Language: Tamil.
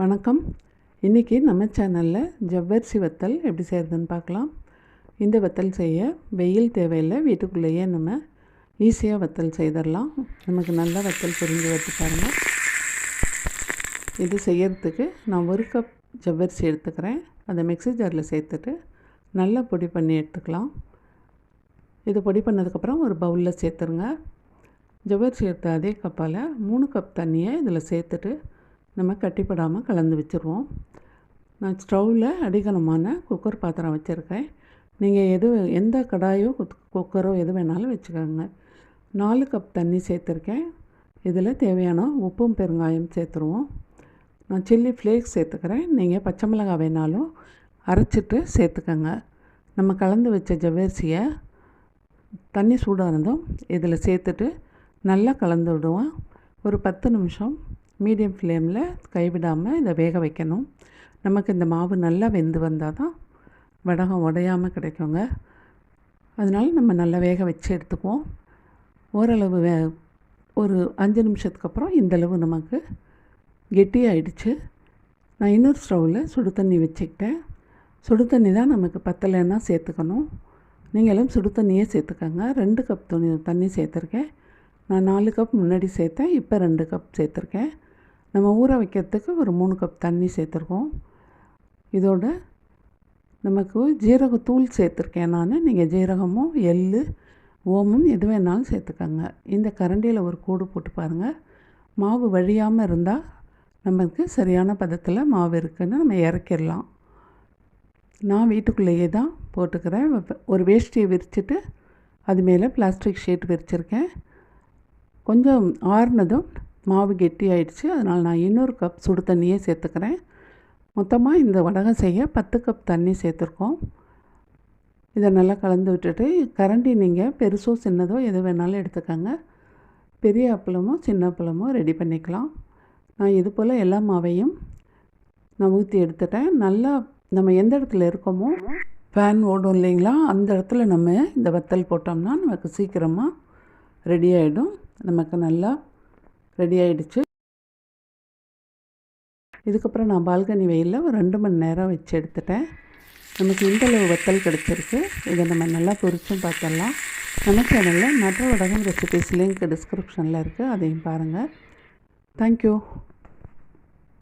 வணக்கம். இன்றைக்கி நம்ம சேனலில் ஜவ்வரிசி வத்தல் எப்படி செய்கிறதுன்னு பார்க்கலாம். இந்த வத்தல் செய்ய வெயில் தேவையில்லை வீட்டுக்குள்ளேயே நம்ம ஈஸியாக வத்தல் செய்திடலாம் நமக்கு நல்ல வத்தல் புரிஞ்சு வச்சு பாருங்கள் இது செய்யறதுக்கு நான் ஒரு கப் ஜவ்வரிசி எடுத்துக்கிறேன். அதை மிக்ஸி ஜாரில் சேர்த்துட்டு நல்லா பொடி பண்ணி எடுத்துக்கலாம். இது பொடி பண்ணதுக்கப்புறம் ஒரு பவுலில் சேர்த்துருங்க. ஜவ்வரிசி எடுத்த அதே கப்பால் மூணு கப் தண்ணியை இதில் சேர்த்துட்டு நம்ம கட்டிப்படாமல் கலந்து வச்சுருவோம். நான் ஸ்டவ்வில் அடிகனமான குக்கர் பாத்திரம் வச்சுருக்கேன். நீங்கள் எது எந்த கடாயோ குத்- குக்கரோ எது வேணாலும் வச்சுக்கோங்க. நாலு கப் தண்ணி சேர்த்துருக்கேன். இதில் தேவையான உப்பும் பெருங்காயம் சேர்த்துருவோம். நான் சில்லி ஃப்ளேக்ஸ் சேர்த்துக்கிறேன். நீங்கள் பச்சை மிளகாய் வேணாலும் அரைச்சிட்டு சேர்த்துக்கோங்க. நம்ம கலந்து வச்ச ஜவ்வரிசியை தண்ணி சூடானதும் இதில் சேர்த்துட்டு நல்லா கலந்து விடுவோம். ஒரு பத்து நிமிஷம் மீடியம் ஃப்ளேமில் கைவிடாமல் இதை வேக வைக்கணும். நமக்கு இந்த மாவு நல்லா வெந்து வந்தால் தான் வடகம் உடையாமல் கிடைக்குங்க. அதனால நம்ம நல்லா வேக வச்சு எடுத்துக்குவோம். ஓரளவு வே ஒரு அஞ்சு நிமிஷத்துக்கு அப்புறம் இந்தளவு நமக்கு கெட்டியாயிடுச்சு நான் இன்னொரு ஸ்டவ்வில் சுடு தண்ணி வச்சுக்கிட்டேன். சுடு தண்ணி தான் நமக்கு பத்தலைன்னா சேர்த்துக்கணும். நீங்களும் சுடு தண்ணியே சேர்த்துக்கோங்க. ரெண்டு கப் துணி தண்ணி சேர்த்துருக்கேன். நான் நாலு கப் முன்னாடி சேர்த்தேன் இப்போ ரெண்டு கப் சேர்த்துருக்கேன். நம்ம ஊற வைக்கிறதுக்கு ஒரு மூணு கப் தண்ணி சேர்த்துருக்கோம். இதோட நமக்கு ஜீரகத்தூள் சேர்த்துருக்கேன் நான். நீங்கள் ஜீரகமும் எள் ஓமம் எது வேணாலும் சேர்த்துக்கோங்க. இந்த கரண்டியில் ஒரு கூடு போட்டு பாருங்கள் மாவு வழியாமல் இருந்தால் நமக்கு சரியான பதத்தில் மாவு இருக்குதுன்னு நம்ம இறக்கிடலாம். நான் வீட்டுக்குள்ளேயே தான் போட்டுக்கிறேன். ஒரு வேஷ்டியை விரிச்சிட்டு அது மேலே பிளாஸ்டிக் ஷீட் விரிச்சிருக்கேன். கொஞ்சம் ஆறுனதும் மாவு கெட்டி ஆயிடுச்சு அதனால் நான் இன்னொரு கப் சுடு தண்ணியே சேர்த்துக்கிறேன். மொத்தமாக இந்த வடகம் செய்ய பத்து கப் தண்ணி சேர்த்துருக்கோம். இதை நல்லா கலந்து விட்டுட்டு கரண்டி நீங்கள் பெருசோ சின்னதோ எது வேணாலும் எடுத்துக்கோங்க. பெரிய அப்பளமோ சின்ன அப்பளமோ ரெடி பண்ணிக்கலாம். நான் இது போல் எல்லா மாவையும் நான் ஊற்றி எடுத்துட்டேன். நல்லா நம்ம எந்த இடத்துல இருக்கோமோ ஃபேன் ஓடும் இல்லைங்களா அந்த இடத்துல நம்ம இந்த வத்தல் போட்டோம்னா நமக்கு சீக்கிரமாக ரெடி ஆகிடும் நமக்கு நல்லா ரெடி ஆகிடுச்சு இதுக்கப்புறம் நான் பால்கனி வெயிலில் ஒரு ரெண்டு மணி நேரம் வச்சு எடுத்துட்டேன். நமக்கு இந்தளவு வத்தல் கிடச்சிருக்கு இதை நம்ம நல்லா பொரிச்சும் பார்த்துடலாம். நம்ம சேனலில் மற்ற வடகம் ரெசிபிஸ் லிங்க் டிஸ்கிரிப்ஷனில் இருக்குது அதையும் பாருங்கள் தேங்க்யூ